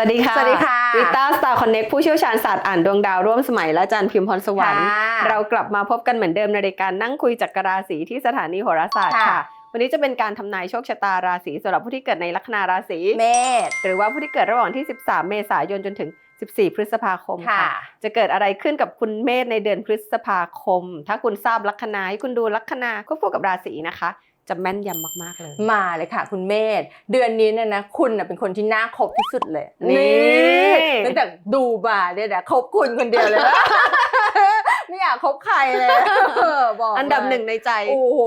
สวัสดีค่ะ สวัสดีค่ะริต้าสตาร์คอนเน็กผู้เชี่ยวชาญศาสตร์อ่านดวงดาวร่วมสมัยและอาจันพิมพ์พรสวรรค์ค่ะเรากลับมาพบกันเหมือนเดิมในรายการนั่งคุยจักรราศีที่สถานีโหราศาสตร์ค่ะค่ะ วันนี้จะเป็นการทำนายโชคชะตาราศีสำหรับผู้ที่เกิดในลัคนาราศีเมษหรือว่าผู้ที่เกิดระหว่างที่ 13 เมษายนจนถึง 14 พฤษภาคมค่ะค่ะจะเกิดอะไรขึ้นกับคุณเมษในเดือนพฤษภาคม ถ้าคุณทราบลัคนาให้คุณดูลัคนาควบคู่กับราศีนะคะ จะแม่นยำมากๆเลย มาเลยค่ะ คุณเมษเดือนนี้เนี่ยนะคุณน่ะเป็นคนที่น่าคบที่สุดเลยนี่ตั้งแต่ดูมาเนี่ยนะคบคุณคนเดียวเลยนะไม่อยากคบใครเลยเออบอกอันดับหนึ่งในใจ โอ้โห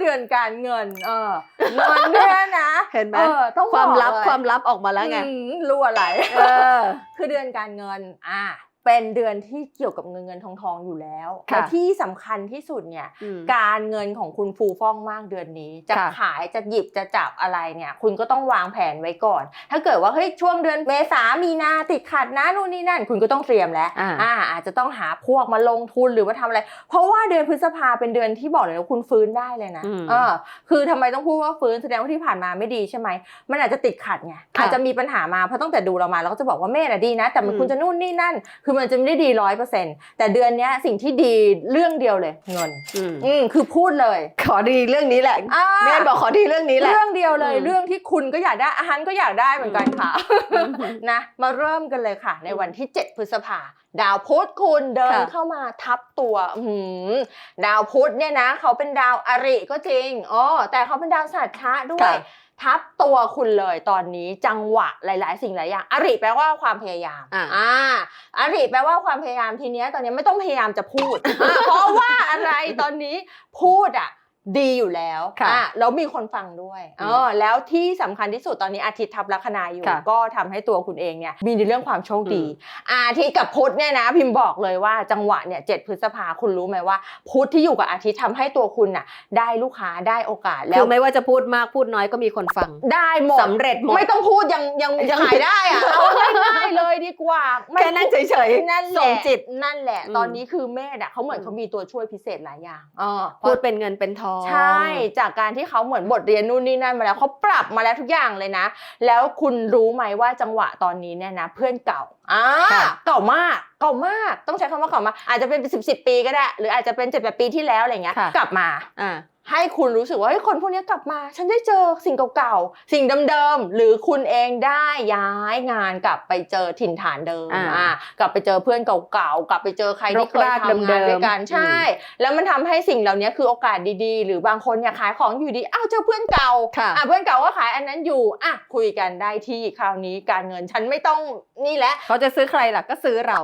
เดือนการเงิน เออเงินเนี่ยนะเห็นไหมเออต้องความลับบอกเลยความลับออกมาแล้วไงอืมรั่วไหลเออคือเดือนการเงิน อ่า เป็นเดือนที่เกี่ยวกับเงินเงินทองทองอยู่แล้วค่ะและที่สำคัญที่สุดเนี่ยอืมการเงินของคุณฟูฟ่องมากเดือนนี้จะค่ะขายจะหยิบจะจับอะไรเนี่ย คุณก็ต้องวางแผนไว้ก่อน ถ้าเกิดว่าเฮ้ยช่วงเดือนเมษามีนาติดขัดนะนู่นนี่นั่น คุณก็ต้องเตรียมแล้วอ่าอาจจะต้องหาพวกมาลงทุนหรือว่าทำอะไร เพราะว่าเดือนพฤษภาเป็นเดือนที่บอกเลยว่าคุณฟื้นได้เลยนะอืมเออคือทำไมต้องพูดว่าฟื้นแสดงว่าที่ผ่านมาไม่ดีใช่ไหมมันอาจจะติดขัดไงค่ะอาจจะมีปัญหามาเพราะตั้งแต่ดูเรามาเราก็จะบอกว่าเมษอะดีนะ แต่มันอืมคุณจะนู่นนี่นั่นคือมันจะไม่ได้ดีร้อยเปอร์เซ็นต์แต่เดือนเนี้ยสิ่งที่ดีเรื่องเดียวเลยเงิน อืมอืมคือพูดเลย ขอดีเรื่องนี้แหละอ่าแม่บอกขอดีเรื่องนี้แหละ เรื่องเดียวเลยอืมเรื่องที่คุณก็อยากได้อาหารก็อยากได้เหมือนกันค่ะอืมนะมาเริ่มกันเลยค่ะ ในวันที่ 7 พฤษภาดาวพุธคุณเดินค่ะเข้ามาทับตัวอื้อหือดาวพุธเนี่ยนะ เขาเป็นดาวอริก็จริงอ๋อแต่เขาเป็นดาวสัตชะด้วยค่ะ ทับตัวคุณเลยตอนนี้จังหวะหลาย ๆ สิ่งหลายอย่างอริแปลว่าความพยายามอ่า อ่าอริแปลว่าความพยายามทีเนี้ยตอนนี้ไม่ต้องพยายามจะพูดอ่าเพราะว่าอะไรตอนนี้พูดอะ ดีอยู่แล้วค่ะอะแล้วมีคนฟังด้วยอืมเออแล้วที่สำคัญที่สุดตอนนี้อาทิตย์ทับลัคนาอยู่ค่ะก็ทำให้ตัวคุณเองเนี่ยมีในเรื่องความโชคดี อาทิตย์กับพุธเนี่ยนะพิมพ์บอกเลยว่าจังหวะเนี่ยเจ็ดพฤษภาคุณรู้ไหมว่า พุธที่อยู่กับอาทิตย์ทำให้ตัวคุณน่ะได้ลูกค้าได้โอกาส แล้คืวอไม่ว่าจะพูดมากพูดน้อยก็มีคนฟัง ได้หมดสำเร็จหมดไม่ต้องพูดยังยังยังขายได้อะเอาง่ายๆเลยดีกว่าไม่แค่นั่งเฉยนั่นแหส่ละงจิตนั่นแหละอืมตอนนี้คือเมธอะเขาเหมือนอืมเขามีตัวช่วยพิเศษหลายอย่างเออพูดเป็นเงินเป็นทองใช่จากการที่เขาเหมือนบทเรียนนู่นนี่นั่นมาแล้วเขาปรับมาแล้วทุกอย่างเลยนะ แล้วคุณรู้ไหมว่าจังหวะตอนนี้เนี่ยนะ เพื่อนเก่าอ่าค่ะเก่ามากเก่ามากต้องใช้คำว่าเก่ามากอาจจะเป็นสิบสิบปีก็ได้ หรืออาจจะเป็นเจ็ดแปดปีที่แล้วอะไรเงี้ยค่ะกลับมาอ่า ให้คุณรู้สึกว่าเฮ้ยคนพวกนี้กลับมา ฉันได้เจอสิ่งเก่าๆ สิ่งเดิมๆ หรือคุณเองได้ย้ายงานกลับไปเจอถิ่นฐานเดิมอ่าอ่ากลับไปเจอเพื่อนเก่าๆ กลับไปเจอใครที่เคยรกรากทำงานด้วยกันเดิมๆใช่ แล้วมันทำให้สิ่งเหล่านี้คือโอกาสดีๆ หรือบางคนเนี่ยขายของอยู่ดีอ้าวเจอเพื่อนเก่าค่ะอะเพื่อนเก่าก็ขายอันนั้นอยู่อะคุยกันได้ที่คราวนี้การเงินฉันไม่ต้องนี่แหละเขาจะซื้อใครล่ะก็ซื้อเรา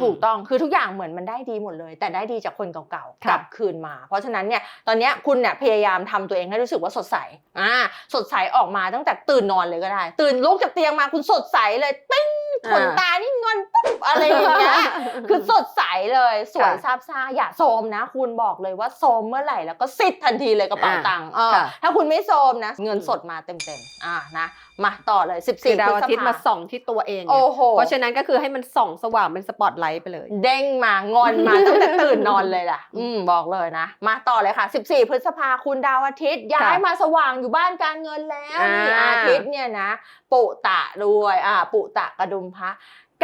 ถูกต้องคือทุกอย่างเหมือนมันได้ดีหมดเลย แต่ได้ดีจากคนเก่าๆค่ะกลับคืนมา เพราะฉะนั้นเนี่ยตอนเนี้ยคุณเนี่ยพยายามทำตัวเองให้รู้สึกว่าสดใสอ่าสดใสออกมาตั้งแต่ตื่นนอนเลยก็ได้ ตื่นลุกจากเตียงมาคุณสดใสเลยปิ้งขนตานี่งอนปุ๊บอะไรอย่างเงี้ยคือสดใสเลยสวยค่ะซาบซ่าอย่าโซมนะ คุณบอกเลยว่าโซมเมื่อไหร่แล้วก็ซิดทันทีเลยกระเป๋าอ่าตังค์เออค่ะถ้าคุณไม่โซมนะ เงินสดมาเต็มๆอ่านะ มาต่อเลย คือ14ดาวพฤอาษทิตย์มาภาส่องที่ตัวเองไงโอ้โหเพราะฉะนั้นก็คือให้มันส่องสว่างเป็นสปอตไลท์ไปเลย เด้งมางอนมา ตั้งแต่ตื่นนอนเลยล่ะ อืมบอกเลยนะ มาต่อเลยค่ะ 14 พฤษภาคุณดาวอาทิตย์ย้ายมาสว่างอยู่บ้านการเงินแล้วนี่อ่า อาทิตย์เนี่ยนะ ปุตะด้วยอ่าปุตะกระดุมพระ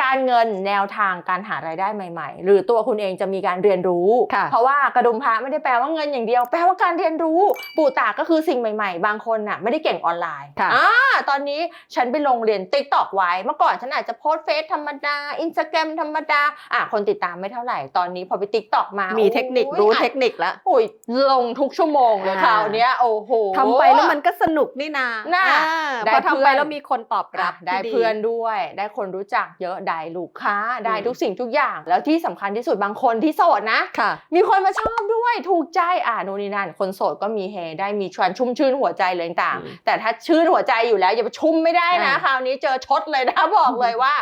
การเงินแนวทางการหารายได้ใหม่ ๆ หรือตัวคุณเองจะมีการเรียนรู้ค่ะเพราะว่ากระดุมพระไม่ได้แปลว่าเงินอย่างเดียว แปลว่าการเรียนรู้ปุตะก็คือสิ่งใหม่ ๆ บางคนน่ะไม่ได้เก่งออนไลน์ค่ะอ่าตอนนี้ฉันไปลงเรียนติ๊กตอกไว้ เมื่อก่อนฉันอาจจะโพสต์เฟซธรรมดาอินสตาแกรมธรรมดาอะคนติดตามไม่เท่าไหร่ตอนนี้พอไปติ๊กตอกมามีมีเทคนิครู้เทคนิคแล้วโอ้ยลงทุกชั่วโมงเลยอ่าคราวเนี้ยโอ้โหทำไปแล้วมันก็สนุกนี่นาน่ะอ่าได้พอทำไปเพื่อนแล้วมีคนตอบรัอะบได้ที่เพื่อนด้วย ได้คนรู้จักเยอะได้ลูกค้าได้อืมทุกสิ่งทุกอย่าง แล้วที่สำคัญที่สุดบางคนที่โสดนะค่ะมีคนมาชอบด้วยถูกใจอ่านู่นนี่นั่นคนโสดก็มีเฮได้มีชวนชุ่มชื่นหัวใจเลยต่างๆอืมแต่ถ้าชื่นหัวใจอยู่แล้วอย่าไปชุ่มไม่ได้นะอ่าคราวนี้เจอชดเลยนะบอกเลยว่า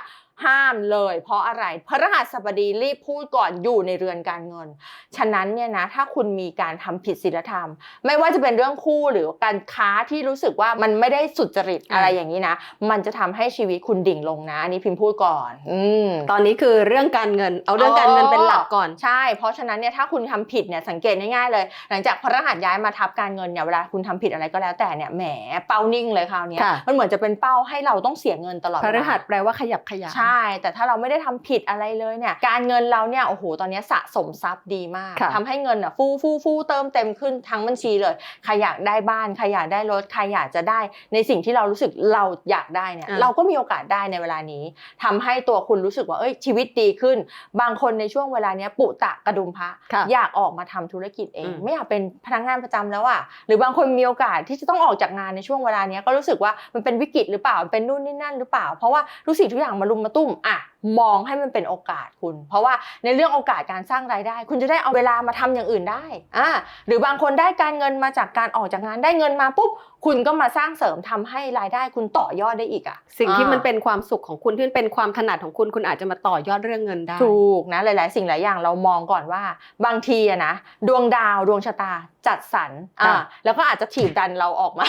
ห้ามเลย เพราะอะไรพระรหัสบดีรีบพูดก่อนอยู่ในเรือนการเงิน ฉะนั้นเนี่ยนะถ้าคุณมีการทำผิดศีลธรรม ไม่ว่าจะเป็นเรื่องคู่หรือการค้าที่รู้สึกว่ามันไม่ได้สุจริตอ่าอะไรอย่างนี้นะ มันจะทำให้ชีวิตคุณดิ่งลงนะอันนี้พิมพ์พูดก่อนอืมตอนนี้คือเรื่องการเงิน เอาเรื่องการเงินเป็นหลักก่อนใช่ เพราะฉะนั้นเนี่ยถ้าคุณทำผิดเนี่ยสังเกตง่ายๆเลย หลังจากพระรหัสย้ายมาทับการเงินเนี่ยเวลาคุณทำผิดอะไรก็แล้วแต่เนี่ยแหมเป้านิ่งเลยคราวเนี้ยค่ะมันเหมือนจะเป็นเป้าให้เราต้องเสียเงินตลอดพเวลาฤหัสแปลว่าขยับขยายใช่ แต่ถ้าเราไม่ได้ทำผิดอะไรเลยเนี่ยการเงินเราเนี่ยโอ้โหตอนนี้สะสมทรัพย์ดีมากค่ะทำให้เงินอะฟูฟูฟูเติมเต็มขึ้นทั้งบัญชีเลยใครอยากได้บ้านใครอยากได้รถใครอยากจะได้ ในสิ่งที่เรารู้สึกเราอยากได้เนี่ยอะเราก็มีโอกาสได้ในเวลานี้ทำให้ตัวคุณรู้สึกว่าเอ้ยชีวิตดีขึ้น บางคนในช่วงเวลาเนี้ยปุตะกระดุมพระค่ะอยากออกมาทำธุรกิจเองอืมไม่อยากเป็นพนักงานประจำแล้วอะหรือบางคนมีโอกาสที่จะต้องออกจากงานในช่วงเวลาเนี้ยก็รู้สึกว่ามันเป็นวิกฤตหรือเปล่ามันเป็นนู่นนี่นั่นหรือเปล่า เพราะว่าทุกสิ่งทุกอย่างมารุมมาตุ้มอะมองให้มันเป็นโอกาสคุณ เพราะว่าในเรื่องโอกาสการสร้างรายได้ คุณจะได้เอาเวลามาทำอย่างอื่นได้อะหรือบางคนได้การเงินมาจากการออกจากงานได้เงินมาปุ๊บคุณก็มาสร้างเสริมทำให้รายได้คุณต่อยอดได้อีกอะสิ่งที่อ่ามันเป็นความสุขของคุณที่มันเป็นความถนัดของคุณคุณอาจจะมาต่อยอดเรื่องเงินได้ถูกนะหลาย ๆ สิ่งหลายอย่างเรามองก่อนว่า บางทีอะนะดวงดาวดวงชะตาจัดสรรอ่าค่ะแล้วก็อาจจะถีบดันเราออกมา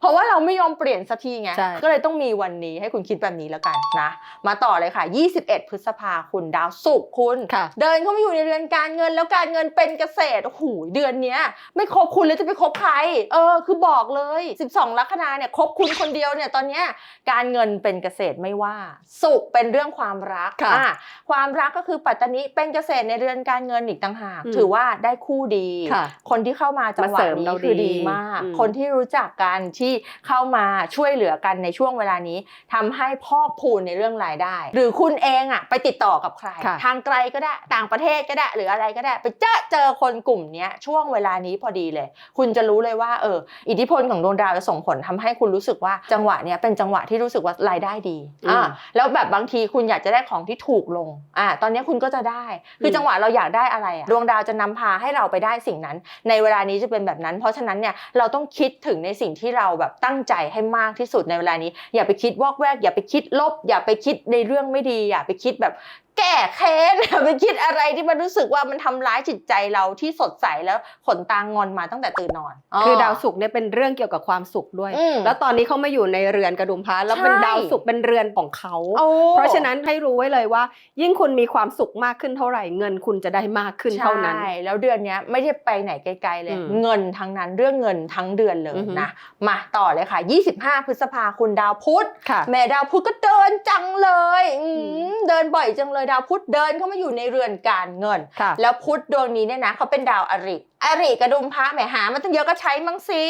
เพราะว่าเราไม่ยอมเปลี่ยนสักทีไงใช่ก็เลยต้องมีวันนี้ให้คุณคิดแบบนี้แล้วกันนะมาต่อเลยค่ะ21 พฤษภาคุณดาวศุกร์คุณค่ะเดินเข้ามาอยู่ในเรือนการเงินแล้วการเงินเป็นเกษตรโอ้โหเดือนเนี้ย ไม่ครบคุณเลยจะไปคบใคร เออ คือบอกเลย 12 ลัคนาเนี่ยคบคุณคนเดียวเนี่ยตอนเนี้ยการเงินเป็นเกษตรไม่ว่า สุขเป็นเรื่องความรักค่ะอะความรักก็คือปัตตานีเป็นเกษตรในเรือนการเงินอีกต่างหากอืมถือว่าได้คู่ดีค่ะคนที่เข้ามาจังหวะมาเสริมนี้เราคือดีดีมากอืมคนที่รู้จักกันที่เข้ามาช่วยเหลือกันในช่วงเวลานี้ทำให้พอกพูนในเรื่องรายได้ หรือคุณเองอะไปติดต่อกับใคร ค่ะ ทางไกลก็ได้ต่างประเทศก็ได้ หรืออะไรก็ได้ ไปเจอเจอคนกลุ่มเนี้ยช่วงเวลานี้พอดีเลย คุณจะรู้เลยว่าเอออิทธิพลของดวงดาวจะส่งผลทำให้คุณรู้สึกว่าจังหวะเนี้ยเป็นจังหวะที่รู้สึกว่ารายได้ดีอืมอ่าแล้วแบบบางทีคุณอยากจะได้ของที่ถูกลงอ่าตอนเนี้ยคุณก็จะได้ คืออม จังหวะเราอยากได้อะไรอะดวงดาวจะนำพาให้เราไปได้สิ่งนั้น ในเวลานี้จะเป็นแบบนั้น เพราะฉะนั้นเนี่ยเราต้องคิดถึงในสิ่งที่เราแบบตั้งใจให้มากที่สุดในเวลานี้ อย่าไปคิดวอกแวก อย่าไปคิดลบ อย่าไปคิดในเรื่องไม่ดีอย่าไปคิดแบบ แก้แค้นอย่าไปคิดอะไรที่มันรู้สึกว่ามันทำร้ายจิตใจเราที่สดใสแล้วขนตางอนมาตั้งแต่ตื่นนอน คือดาวศุกร์เนี่ยเป็นเรื่องเกี่ยวกับความสุขด้วยอืมแล้วตอนนี้เขามาอยู่ในเรือนกระดุมพระแล้วเป็นใช่ดาวศุกร์เป็นเรือนของเขาโอ้เพราะฉะนั้นให้รู้ไว้เลยว่า ยิ่งคุณมีความสุขมากขึ้นเท่าไหร่เงินคุณจะได้มากขึ้นเท่านั้นใช่แล้วเดือนเนี้ยไม่ได้ไปไหนไกลๆเลยอืมเงินทั้งนั้นเรื่องเงินทั้งเดือนเลยอือหือนะมาต่อเลยค่ะ 25 พฤษภาคุณดาวพุธค่ะแม่ดาวพุธก็เดินจังเลยอืมอืมเดินบ่อยจังเลยดาวพุธเดินเข้ามาอยู่ในเรือนการเงินค่ะแล้วพุธดวงนี้เนี่ยนะเขาเป็นดาวอริอริกระดุมพระแหมหามาตั้งเยอะก็ใช้มั่งสิ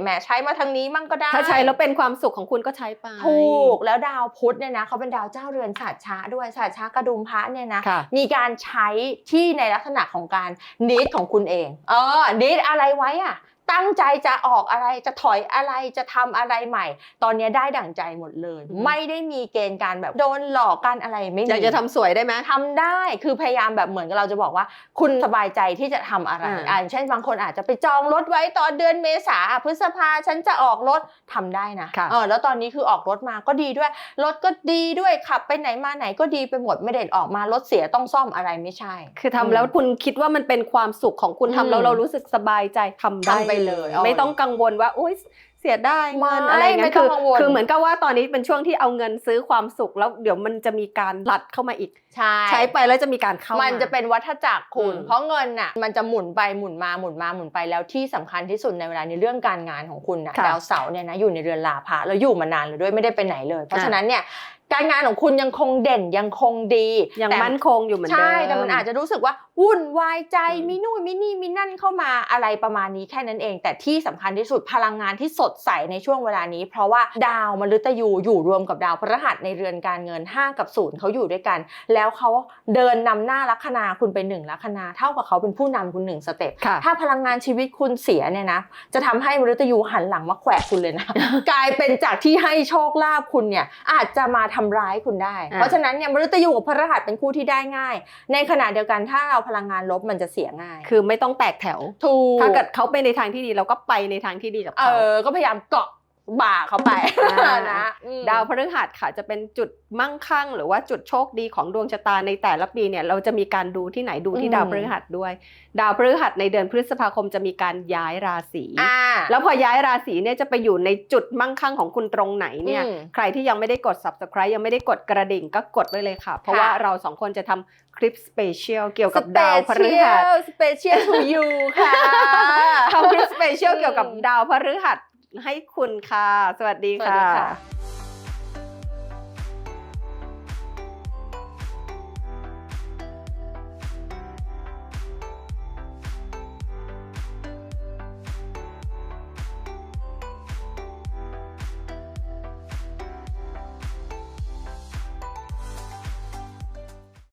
แหมใช้มาทางนี้มั่งก็ได้ ถ้าใช้แล้วเป็นความสุขของคุณก็ใช้ไปถูกแล้วดาวพุธเนี่ยนะเขาเป็นดาวเจ้าเรือนศาสตร์ช้าด้วยศาสตร์ช้ากระดุมพระเนี่ยนะค่ะมีการใช้ที่ในลักษณะของการนิดของคุณเอง เออนิดอะไรไว้อะ ตั้งใจจะออกอะไรจะถอยอะไรจะทำอะไรใหม่ ตอนนี้ได้ดั่งใจหมดเลยอืมไม่ได้มีเกณฑ์การแบบโดนหลอกกันอะไรไม่มีอยากจะทำสวยได้ไหมทำได้คือพยายามแบบเหมือนกับเราจะบอกว่า คุณสบายใจที่จะทำอะไรอ่าอ่าอย่างเช่นบางคนอาจจะไปจองรถไว้ตอนเดือนเมษาพฤษภาฉันจะออกรถทำได้นะค่ะเออแล้วตอนนี้คือออกรถมาก็ดีด้วย รถก็ดีด้วยขับไปไหนมาไหนก็ดีไปหมดไม่ได้ออกมารถเสียต้องซ่อมอะไรไม่ใช่ คือทำแล้วคุณคิดว่ามันเป็นความสุขของคุณอืมทำแล้วเรารู้สึกสบายใจทำได้ทำไปเลยเอาไม่ต้องกังวลว่าโอ๊ยเสียได้เงินไม่อะไรเงี้ไม่ยต้คือองกังวลคือเหมือนกับว่าตอนนี้เป็นช่วงที่เอาเงินซื้อความสุขแล้วเดี๋ยวมันจะมีการหลัดเข้ามาอีก ใช่ใช้ไปแล้วจะมีการเข้ามัมันจะเป็นวัฏจักรคุณอืมเพราะเงินน่ะมันจะหมุนไปหมุนมาหมุนมาหมุนไปแล้วที่สำคัญที่สุดในเวลาในเรื่องการงานของคุณนะค่ะดาวเสาร์เนี่ยนะอยู่ในเรือนลาภะแล้วอยู่มานานเลยด้วยไม่ได้ไปไหนเลย เพราะอะฉะนั้นเนี่ย การงานของคุณยังคงเด่นยังคงดียังแต่มั่นคงอยู่เหมือนเดิมใช่แต่มันอาจจะรู้สึกว่าวุ่นวายใจอืมมีนู่นมีนี่มีนั่นเข้ามาอะไรประมาณนี้แค่นั้นเอง แต่ที่สำคัญที่สุดพลังงานที่สดใสในช่วงเวลานี้ เพราะว่าดาวมฤตยูอยู่รวมกับดาวพฤหัสในเรือนการเงิน 5 กับ0เขาอยู่ด้วยกัน แล้วเขาเดินนำหน้าลัคนาคุณไปหนึ่งลัคนาเท่ากับเขาเป็นผู้นำคุณหนึ่งสเต็ปค่ะถ้าพลังงานชีวิตคุณเสียเนี่ยนะจะทำให้มฤตยูหันหลังมาแขวะคุณเลยนะกลายเป็นจากที่ให้โชคลาภคุณเนี่ยอาจจะมาทำร้ายคุณได้อ่าเพราะฉะนั้นเนี่ยมฤตยูกับพฤหัสเป็นคู่ที่ได้ง่าย ในขณะเดียวกันถ้าเราพลังงานลบมันจะเสียง่าย คือไม่ต้องแตกแถว ถูก ถ้าเกิดเขาไปในทางที่ดีเราก็ไปในทางที่ดีกับเอเขาอก็พยายามเกาะ บ่าเขาไปอ่านะอืมดาวพฤหัสค่ะจะเป็นจุดมั่งคั่ง หรือว่าจุดโชคดีของดวงชะตาในแต่ละปีเนี่ยเราจะมีการดูที่ไหนดูที่อืมดาวพฤหัสด้วย ดาวพฤหัสในเดือนพฤษภาคมจะมีการย้ายราศีอ่าแล้วพอย้ายราศีเนี่ยจะไปอยู่ในจุดมั่งคั่งของคุณตรงไหนเนี่ยอืมใครที่ยังไม่ได้กด subscribe ยังไม่ได้กดกระดิ่งก็กดไว้เลยค่ะ เพราะว่าเราสองคนจะทำคลิปสเปเชียลเกี่ยวกับดาวพฤหัสสเปเชียลทูยูค่ะทำคลิปสเปเชียลอืมเกี่ยวกับดาวพฤหัส ให้คุณค่ะ สวัสดีค่ะ